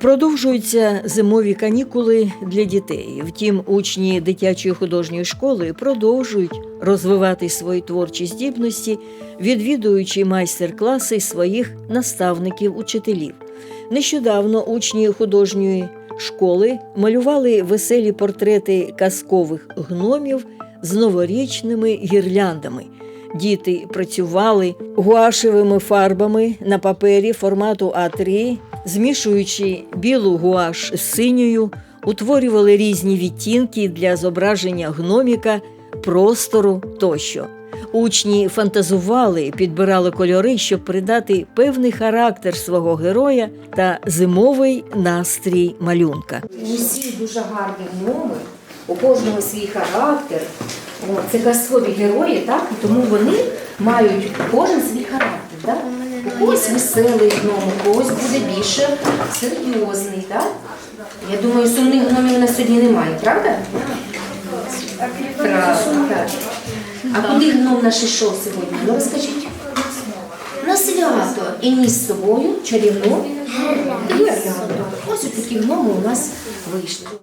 Продовжуються зимові канікули для дітей. Втім, учні дитячої художньої школи продовжують розвивати свої творчі здібності, відвідуючи майстер-класи своїх наставників-учителів. Нещодавно учні художньої школи малювали веселі портрети казкових гномів з новорічними гірляндами. Діти працювали гуашевими фарбами на папері формату А3, змішуючи білу гуаш з синьою, утворювали різні відтінки для зображення гноміка, простору тощо. Учні фантазували, підбирали кольори, щоб придати певний характер свого героя та зимовий настрій малюнка. Усі дуже гарні гноми, у кожного свій характер. Це казкові герої, так? Тому вони мають кожен свій характер. Когось веселий гном, у когось буде більше серйозний. Так? Я думаю, сумних гномів на сьогодні немає, правда? Правда. А куди гном наш ішов сьогодні? Ну розкажіть. На свято і ніс з собою чарівну гірлянду. Ось такі гноми у нас вийшли.